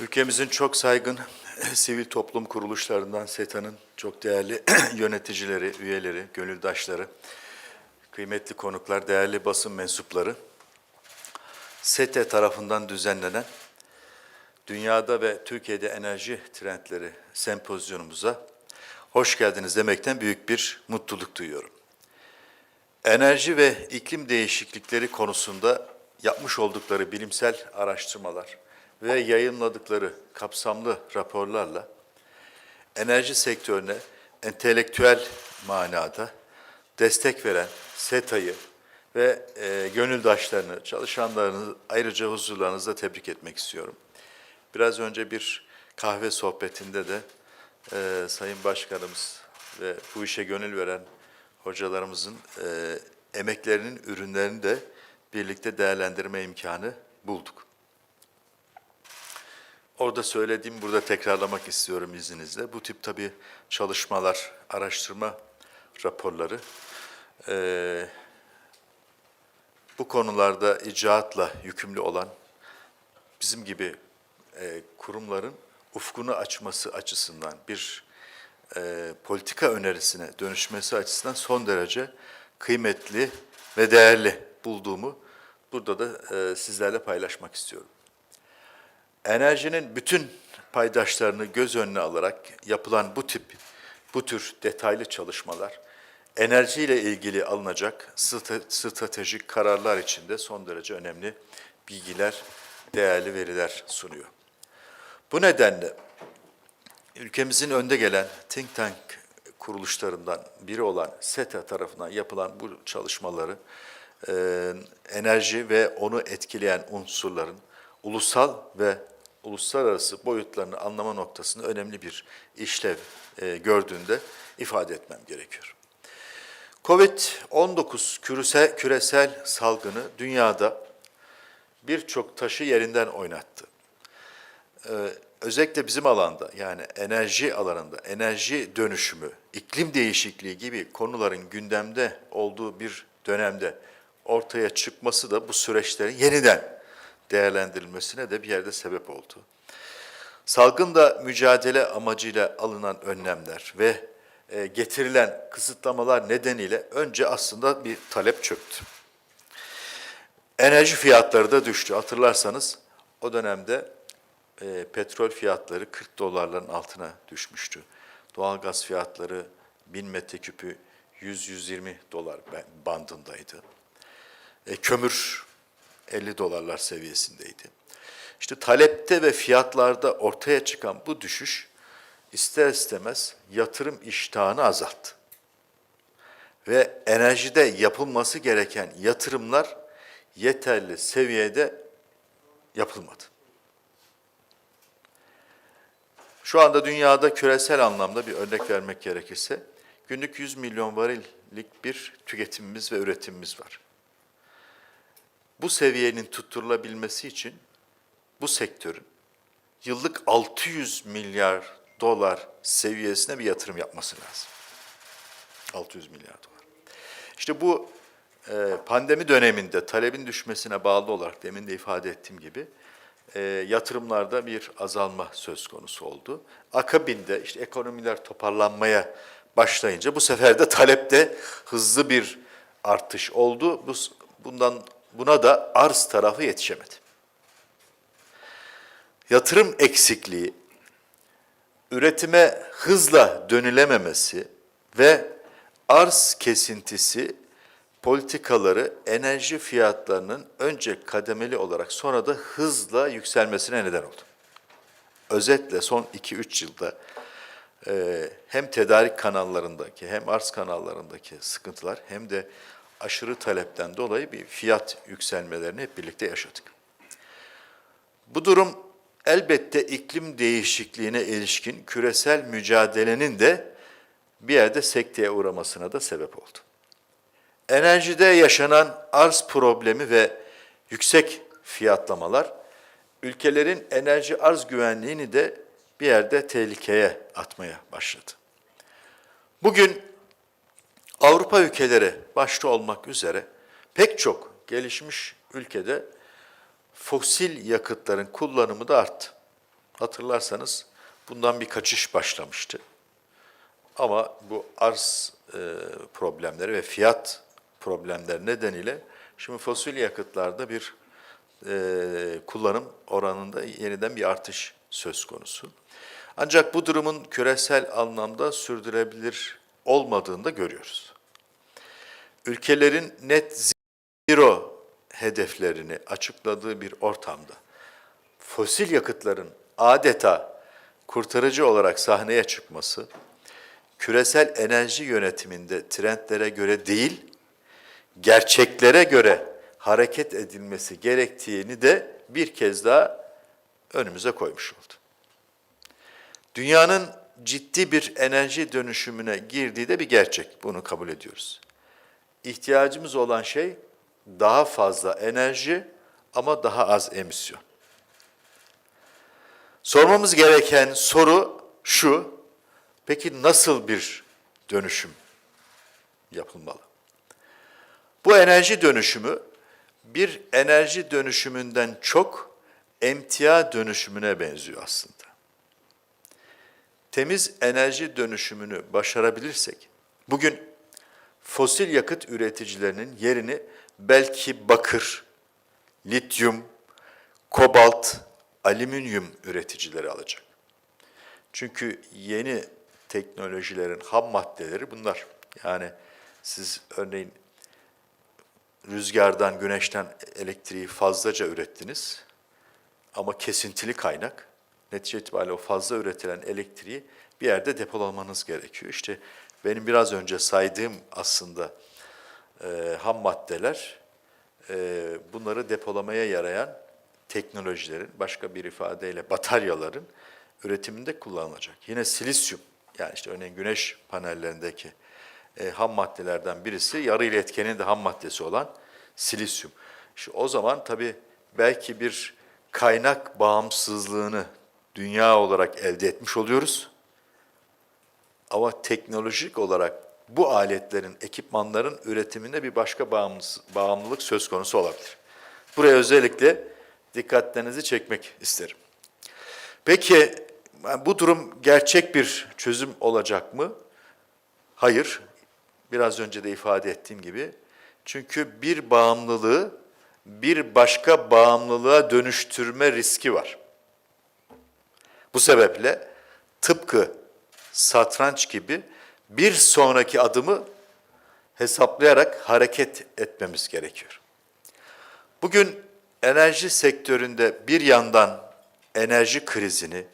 Ülkemizin çok saygın sivil toplum kuruluşlarından SETA'nın çok değerli yöneticileri, üyeleri, gönüldaşları, kıymetli konuklar, değerli basın mensupları, SETE tarafından düzenlenen Dünyada ve Türkiye'de enerji trendleri sempozyumumuza hoş geldiniz demekten büyük bir mutluluk duyuyorum. Enerji ve iklim değişiklikleri konusunda yapmış oldukları bilimsel araştırmalar ve yayınladıkları kapsamlı raporlarla enerji sektörüne entelektüel manada destek veren SETA'yı ve e, gönüldaşlarını, çalışanlarını ayrıca huzurlarınızda tebrik etmek istiyorum. Biraz önce bir kahve sohbetinde de e, Sayın Başkanımız ve bu işe gönül veren hocalarımızın e, emeklerinin ürünlerini de birlikte değerlendirme imkanı bulduk. Orada söylediğim burada tekrarlamak istiyorum izninizle. Bu tip tabii çalışmalar, araştırma raporları e, bu konularda icraatla yükümlü olan bizim gibi e, kurumların ufkunu açması açısından bir e, politika önerisine dönüşmesi açısından son derece kıymetli ve değerli bulduğumu burada da e, sizlerle paylaşmak istiyorum. Enerjinin bütün paydaşlarını göz önüne alarak yapılan bu tip, bu tür detaylı çalışmalar, enerjiyle ilgili alınacak strate- stratejik kararlar içinde son derece önemli bilgiler, değerli veriler sunuyor. Bu nedenle ülkemizin önde gelen think tank kuruluşlarından biri olan SETA tarafından yapılan bu çalışmaları e, enerji ve onu etkileyen unsurların ulusal ve uluslararası boyutlarını anlama noktasında önemli bir işlev e, gördüğünde ifade etmem gerekiyor. Covid-19 küresel, küresel salgını dünyada birçok taşı yerinden oynattı. Ee, özellikle bizim alanda yani enerji alanında, enerji dönüşümü, iklim değişikliği gibi konuların gündemde olduğu bir dönemde ortaya çıkması da bu süreçlerin yeniden değerlendirilmesine de bir yerde sebep oldu. Salgında mücadele amacıyla alınan önlemler ve e, getirilen kısıtlamalar nedeniyle önce aslında bir talep çöktü. Enerji fiyatları da düştü. Hatırlarsanız o dönemde e, petrol fiyatları 40 dolarların altına düşmüştü. Doğalgaz fiyatları 1000 metreküpü 100-120 dolar bandındaydı. E, kömür 50 dolarlar seviyesindeydi. İşte talepte ve fiyatlarda ortaya çıkan bu düşüş ister istemez yatırım iştahını azalttı. Ve enerjide yapılması gereken yatırımlar yeterli seviyede yapılmadı. Şu anda dünyada küresel anlamda bir örnek vermek gerekirse günlük 100 milyon varillik bir tüketimimiz ve üretimimiz var. Bu seviyenin tutturulabilmesi için bu sektörün yıllık 600 milyar dolar seviyesine bir yatırım yapması lazım. 600 milyar dolar. İşte bu e, pandemi döneminde talebin düşmesine bağlı olarak demin de ifade ettiğim gibi e, yatırımlarda bir azalma söz konusu oldu. Akabinde işte ekonomiler toparlanmaya başlayınca bu sefer de talepte hızlı bir artış oldu. Bu, bundan buna da arz tarafı yetişemedi. Yatırım eksikliği, üretime hızla dönülememesi ve arz kesintisi politikaları enerji fiyatlarının önce kademeli olarak sonra da hızla yükselmesine neden oldu. Özetle son 2-3 yılda e, hem tedarik kanallarındaki hem arz kanallarındaki sıkıntılar hem de aşırı talepten dolayı bir fiyat yükselmelerini hep birlikte yaşadık. Bu durum elbette iklim değişikliğine ilişkin küresel mücadelenin de bir yerde sekteye uğramasına da sebep oldu. Enerjide yaşanan arz problemi ve yüksek fiyatlamalar ülkelerin enerji arz güvenliğini de bir yerde tehlikeye atmaya başladı. Bugün Avrupa ülkeleri başta olmak üzere pek çok gelişmiş ülkede fosil yakıtların kullanımı da arttı. Hatırlarsanız bundan bir kaçış başlamıştı. Ama bu arz e, problemleri ve fiyat problemleri nedeniyle şimdi fosil yakıtlarda bir e, kullanım oranında yeniden bir artış söz konusu. Ancak bu durumun küresel anlamda sürdürebilir olmadığını da görüyoruz. Ülkelerin net zero hedeflerini açıkladığı bir ortamda fosil yakıtların adeta kurtarıcı olarak sahneye çıkması, küresel enerji yönetiminde trendlere göre değil, gerçeklere göre hareket edilmesi gerektiğini de bir kez daha önümüze koymuş oldu. Dünyanın ciddi bir enerji dönüşümüne girdiği de bir gerçek. Bunu kabul ediyoruz. İhtiyacımız olan şey daha fazla enerji ama daha az emisyon. Sormamız gereken soru şu, peki nasıl bir dönüşüm yapılmalı? Bu enerji dönüşümü bir enerji dönüşümünden çok emtia dönüşümüne benziyor aslında. Temiz enerji dönüşümünü başarabilirsek, bugün fosil yakıt üreticilerinin yerini belki bakır, lityum, kobalt, alüminyum üreticileri alacak. Çünkü yeni teknolojilerin ham maddeleri bunlar. Yani siz örneğin rüzgardan, güneşten elektriği fazlaca ürettiniz ama kesintili kaynak. Netice itibariyle o fazla üretilen elektriği bir yerde depolamanız gerekiyor. İşte benim biraz önce saydığım aslında e, ham maddeler e, bunları depolamaya yarayan teknolojilerin, başka bir ifadeyle bataryaların üretiminde kullanılacak. Yine silisyum, yani işte örneğin güneş panellerindeki e, ham maddelerden birisi, yarı iletkenin de ham maddesi olan silisyum. İşte o zaman tabii belki bir kaynak bağımsızlığını dünya olarak elde etmiş oluyoruz. Ama teknolojik olarak bu aletlerin, ekipmanların üretiminde bir başka bağımlılık söz konusu olabilir. Buraya özellikle dikkatlerinizi çekmek isterim. Peki bu durum gerçek bir çözüm olacak mı? Hayır. Biraz önce de ifade ettiğim gibi. Çünkü bir bağımlılığı bir başka bağımlılığa dönüştürme riski var. Bu sebeple tıpkı satranç gibi bir sonraki adımı hesaplayarak hareket etmemiz gerekiyor. Bugün enerji sektöründe bir yandan enerji krizini,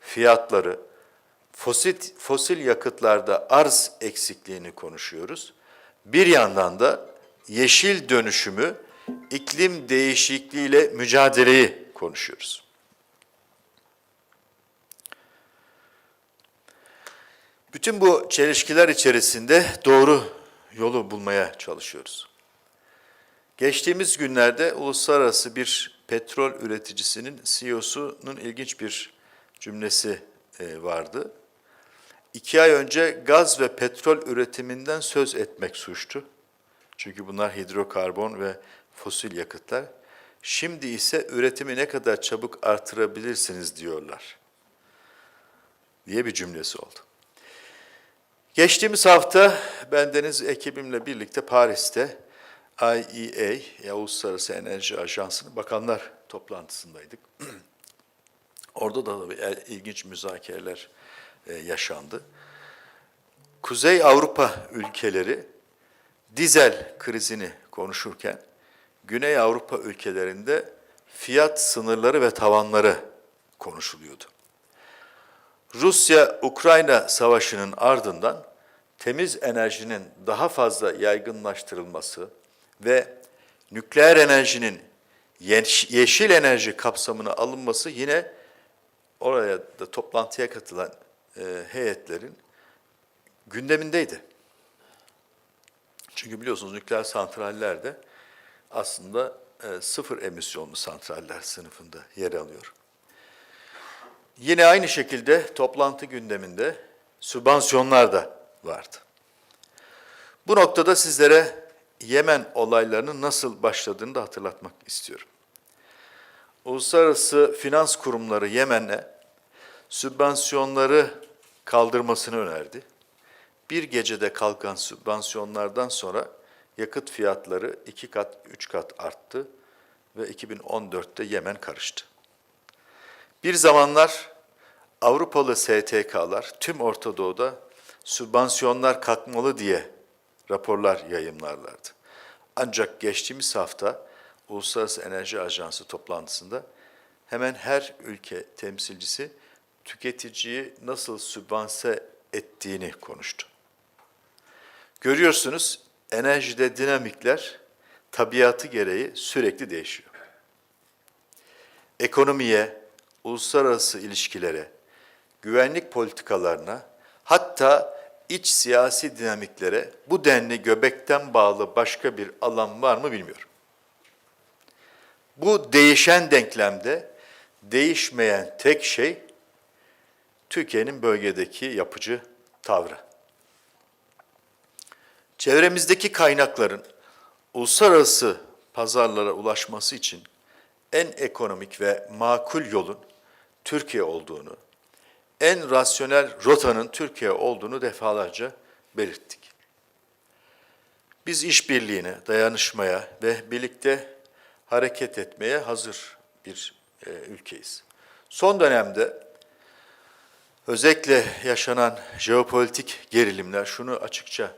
fiyatları, fosil, fosil yakıtlarda arz eksikliğini konuşuyoruz. Bir yandan da yeşil dönüşümü, iklim değişikliğiyle mücadeleyi konuşuyoruz. Bütün bu çelişkiler içerisinde doğru yolu bulmaya çalışıyoruz. Geçtiğimiz günlerde uluslararası bir petrol üreticisinin CEO'sunun ilginç bir cümlesi e, vardı. İki ay önce gaz ve petrol üretiminden söz etmek suçtu. Çünkü bunlar hidrokarbon ve fosil yakıtlar. Şimdi ise üretimi ne kadar çabuk artırabilirsiniz diyorlar. Diye bir cümlesi oldu. Geçtiğimiz hafta bendeniz ekibimle birlikte Paris'te IEA, Uluslararası Enerji Ajansı'nın bakanlar toplantısındaydık. Orada da ilginç müzakereler e, yaşandı. Kuzey Avrupa ülkeleri dizel krizini konuşurken Güney Avrupa ülkelerinde fiyat sınırları ve tavanları konuşuluyordu. Rusya-Ukrayna savaşının ardından temiz enerjinin daha fazla yaygınlaştırılması ve nükleer enerjinin yeşil enerji kapsamına alınması yine oraya da toplantıya katılan e, heyetlerin gündemindeydi. Çünkü biliyorsunuz nükleer santraller de aslında e, sıfır emisyonlu santraller sınıfında yer alıyor. Yine aynı şekilde toplantı gündeminde sübvansiyonlar da vardı. Bu noktada sizlere Yemen olaylarının nasıl başladığını da hatırlatmak istiyorum. Uluslararası finans kurumları Yemen'e sübvansiyonları kaldırmasını önerdi. Bir gecede kalkan sübvansiyonlardan sonra yakıt fiyatları iki kat, üç kat arttı ve 2014'te Yemen karıştı. Bir zamanlar Avrupalı STK'lar tüm Orta Doğu'da sübvansiyonlar kalkmalı diye raporlar yayımlarlardı. Ancak geçtiğimiz hafta Uluslararası Enerji Ajansı toplantısında hemen her ülke temsilcisi tüketiciyi nasıl sübvanse ettiğini konuştu. Görüyorsunuz enerjide dinamikler tabiatı gereği sürekli değişiyor. Ekonomiye, uluslararası ilişkilere, güvenlik politikalarına, hatta iç siyasi dinamiklere bu denli göbekten bağlı başka bir alan var mı bilmiyorum. Bu değişen denklemde değişmeyen tek şey Türkiye'nin bölgedeki yapıcı tavrı. Çevremizdeki kaynakların uluslararası pazarlara ulaşması için en ekonomik ve makul yolun Türkiye olduğunu, en rasyonel rotanın Türkiye olduğunu defalarca belirttik. Biz işbirliğine, dayanışmaya ve birlikte hareket etmeye hazır bir e, ülkeyiz. Son dönemde özellikle yaşanan jeopolitik gerilimler şunu açıkça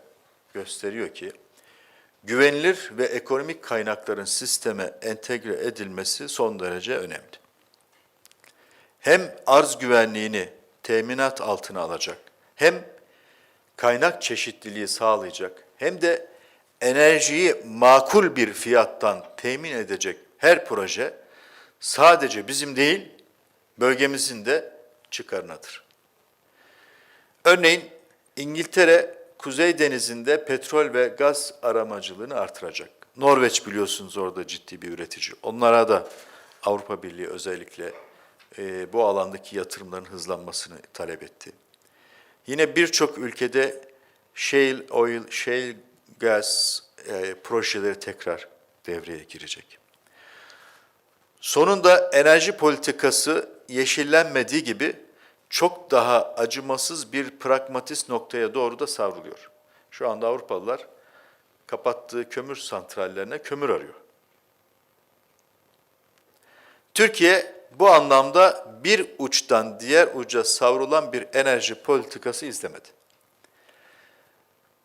gösteriyor ki güvenilir ve ekonomik kaynakların sisteme entegre edilmesi son derece önemli. Hem arz güvenliğini teminat altına alacak, hem kaynak çeşitliliği sağlayacak, hem de enerjiyi makul bir fiyattan temin edecek her proje sadece bizim değil, bölgemizin de çıkarınadır. Örneğin İngiltere Kuzey Denizi'nde petrol ve gaz aramacılığını artıracak. Norveç biliyorsunuz orada ciddi bir üretici. Onlara da Avrupa Birliği özellikle e, bu alandaki yatırımların hızlanmasını talep etti. Yine birçok ülkede shale oil, shale gas e, projeleri tekrar devreye girecek. Sonunda enerji politikası yeşillenmediği gibi çok daha acımasız bir pragmatist noktaya doğru da savruluyor. Şu anda Avrupalılar kapattığı kömür santrallerine kömür arıyor. Türkiye bu anlamda bir uçtan diğer uca savrulan bir enerji politikası izlemedi.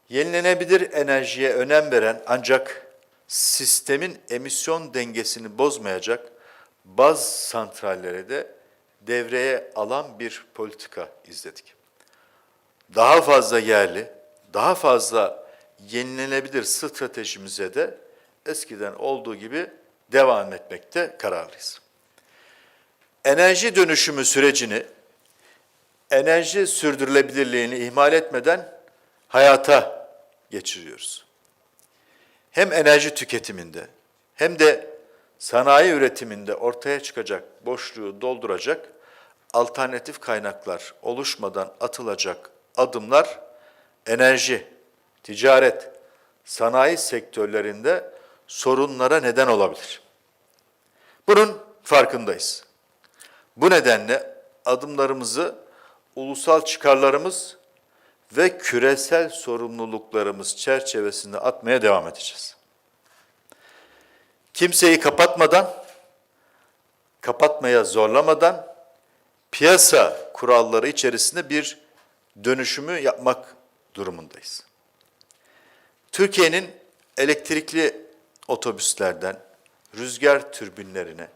Yenilenebilir enerjiye önem veren ancak sistemin emisyon dengesini bozmayacak baz santrallere de devreye alan bir politika izledik. Daha fazla yerli, daha fazla yenilenebilir stratejimize de eskiden olduğu gibi devam etmekte kararlıyız. Enerji dönüşümü sürecini, enerji sürdürülebilirliğini ihmal etmeden hayata geçiriyoruz. Hem enerji tüketiminde hem de sanayi üretiminde ortaya çıkacak boşluğu dolduracak alternatif kaynaklar oluşmadan atılacak adımlar enerji, ticaret, sanayi sektörlerinde sorunlara neden olabilir. Bunun farkındayız. Bu nedenle adımlarımızı ulusal çıkarlarımız ve küresel sorumluluklarımız çerçevesinde atmaya devam edeceğiz. Kimseyi kapatmadan, kapatmaya zorlamadan piyasa kuralları içerisinde bir dönüşümü yapmak durumundayız. Türkiye'nin elektrikli otobüslerden rüzgar türbinlerine,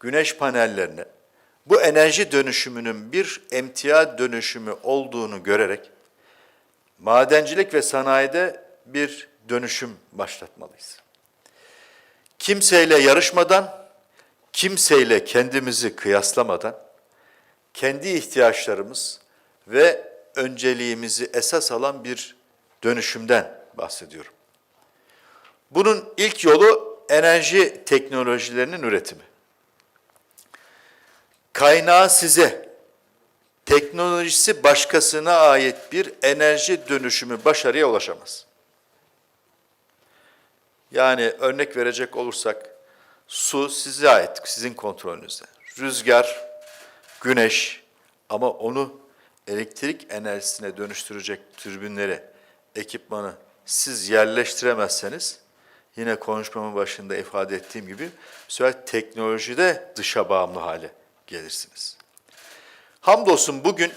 güneş panellerine bu enerji dönüşümünün bir emtia dönüşümü olduğunu görerek madencilik ve sanayide bir dönüşüm başlatmalıyız. Kimseyle yarışmadan, kimseyle kendimizi kıyaslamadan kendi ihtiyaçlarımız ve önceliğimizi esas alan bir dönüşümden bahsediyorum. Bunun ilk yolu enerji teknolojilerinin üretimi. Kaynağı size, teknolojisi başkasına ait bir enerji dönüşümü başarıya ulaşamaz. Yani örnek verecek olursak su size ait, sizin kontrolünüzde. Rüzgar, güneş, Ama onu elektrik enerjisine dönüştürecek türbinleri, ekipmanı siz yerleştiremezseniz yine konuşmamın başında ifade ettiğim gibi bu sefer teknolojide dışa bağımlı hale gelirsiniz. Hamdolsun bugün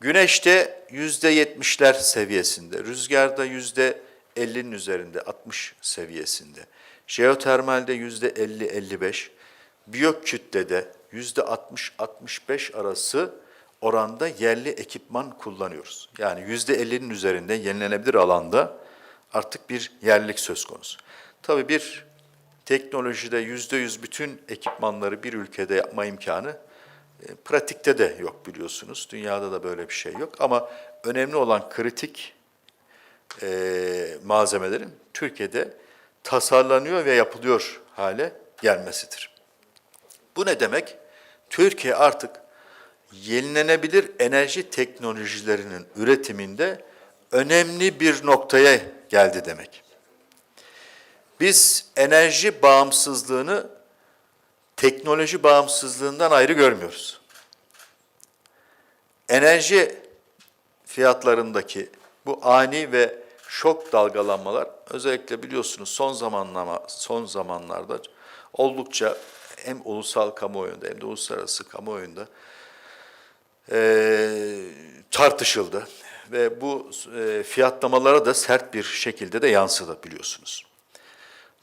güneşte yüzde yetmişler seviyesinde, rüzgarda yüzde 50'nin üzerinde, 60 seviyesinde, jeotermalde yüzde 50-55, biyokütlede yüzde 60-65 arası oranda yerli ekipman kullanıyoruz. Yani yüzde 50'nin üzerinde yenilenebilir alanda artık bir yerlilik söz konusu. Tabii bir teknolojide yüzde yüz bütün ekipmanları bir ülkede yapma imkanı e, pratikte de yok biliyorsunuz. Dünyada da böyle bir şey yok. Ama önemli olan kritik e, malzemelerin Türkiye'de tasarlanıyor ve yapılıyor hale gelmesidir. Bu ne demek? Türkiye artık yenilenebilir enerji teknolojilerinin üretiminde önemli bir noktaya geldi demek. Biz enerji bağımsızlığını teknoloji bağımsızlığından ayrı görmüyoruz. Enerji fiyatlarındaki bu ani ve şok dalgalanmalar özellikle biliyorsunuz son zamanlama son zamanlarda oldukça hem ulusal kamuoyunda hem de uluslararası kamuoyunda eee tartışıldı ve bu e, fiyatlamalara da sert bir şekilde de yansıdı biliyorsunuz.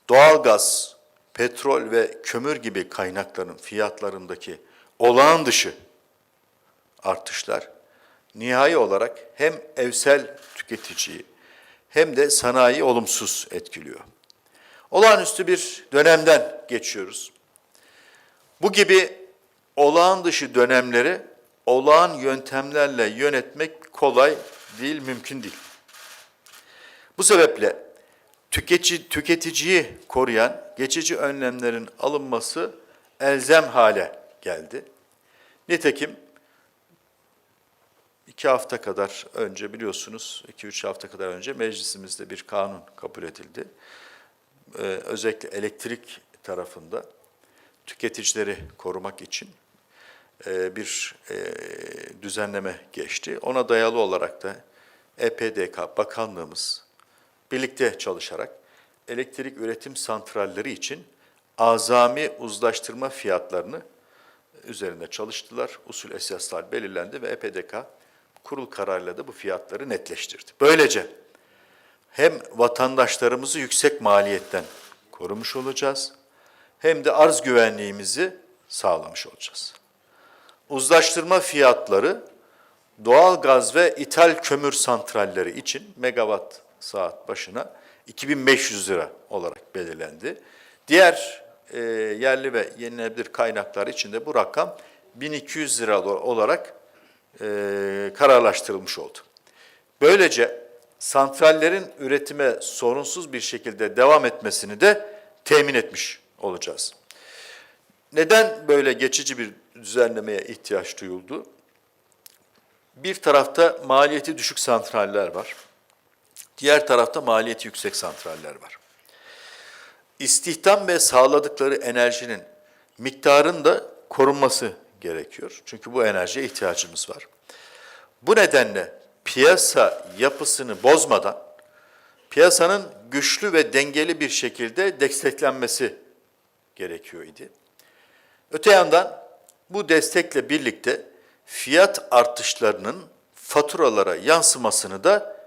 Doğalgaz, petrol ve kömür gibi kaynakların fiyatlarındaki olağan dışı artışlar nihai olarak hem evsel tüketiciyi hem de sanayi olumsuz etkiliyor. Olağanüstü bir dönemden geçiyoruz. Bu gibi olağan dışı dönemleri olağan yöntemlerle yönetmek kolay değil, mümkün değil. Bu sebeple tüketici, tüketiciyi koruyan geçici önlemlerin alınması elzem hale geldi. Nitekim iki hafta kadar önce biliyorsunuz, iki üç hafta kadar önce meclisimizde bir kanun kabul edildi. Ee, özellikle elektrik tarafında tüketicileri korumak için e, bir e, düzenleme geçti. Ona dayalı olarak da EPDK Bakanlığımız birlikte çalışarak elektrik üretim santralleri için azami uzlaştırma fiyatlarını üzerinde çalıştılar. Usul esaslar belirlendi ve EPDK kurul kararıyla da bu fiyatları netleştirdi. Böylece hem vatandaşlarımızı yüksek maliyetten korumuş olacağız hem de arz güvenliğimizi sağlamış olacağız. Uzlaştırma fiyatları doğal gaz ve ithal kömür santralleri için megawatt saat başına 2500 lira olarak belirlendi. Diğer e, yerli ve yenilenebilir kaynaklar için de bu rakam 1200 lira olarak e, kararlaştırılmış oldu. Böylece santrallerin üretime sorunsuz bir şekilde devam etmesini de temin etmiş olacağız. Neden böyle geçici bir düzenlemeye ihtiyaç duyuldu? Bir tarafta maliyeti düşük santraller var. Diğer tarafta maliyeti yüksek santraller var. İstihdam ve sağladıkları enerjinin miktarın da korunması gerekiyor. Çünkü bu enerjiye ihtiyacımız var. Bu nedenle piyasa yapısını bozmadan piyasanın güçlü ve dengeli bir şekilde desteklenmesi gerekiyor idi. Öte yandan bu destekle birlikte fiyat artışlarının faturalara yansımasını da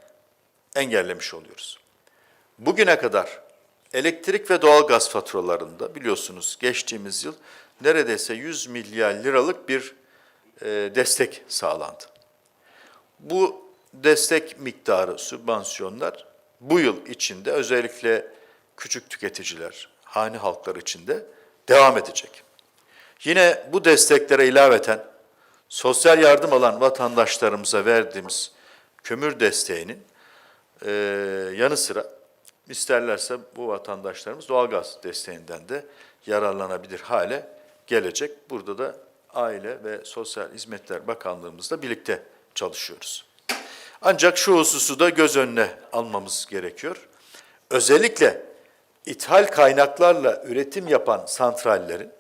engellemiş oluyoruz. Bugüne kadar elektrik ve doğalgaz faturalarında biliyorsunuz geçtiğimiz yıl neredeyse 100 milyar liralık bir e, destek sağlandı. Bu destek miktarı, sübvansiyonlar bu yıl içinde özellikle küçük tüketiciler, hane halkları içinde devam edecek. Yine bu desteklere ilaveten sosyal yardım alan vatandaşlarımıza verdiğimiz kömür desteğinin e, yanı sıra isterlerse bu vatandaşlarımız doğalgaz desteğinden de yararlanabilir hale gelecek. Burada da Aile ve Sosyal Hizmetler Bakanlığımızla birlikte çalışıyoruz. Ancak şu hususu da göz önüne almamız gerekiyor. Özellikle ithal kaynaklarla üretim yapan santrallerin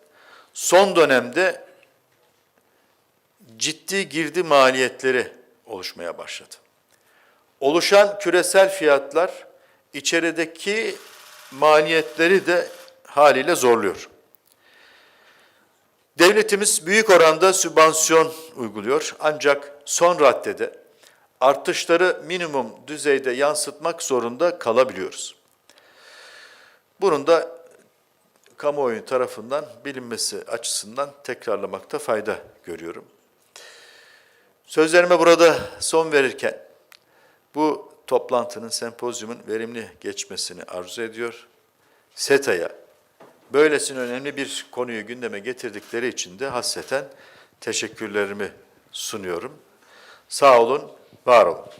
son dönemde ciddi girdi maliyetleri oluşmaya başladı. Oluşan küresel fiyatlar içerideki maliyetleri de haliyle zorluyor. Devletimiz büyük oranda sübvansiyon uyguluyor ancak son raddede artışları minimum düzeyde yansıtmak zorunda kalabiliyoruz. Bunun da kamuoyu tarafından bilinmesi açısından tekrarlamakta fayda görüyorum. Sözlerime burada son verirken bu toplantının, sempozyumun verimli geçmesini arzu ediyor. SETA'ya böylesine önemli bir konuyu gündeme getirdikleri için de hasreten teşekkürlerimi sunuyorum. Sağ olun, var olun.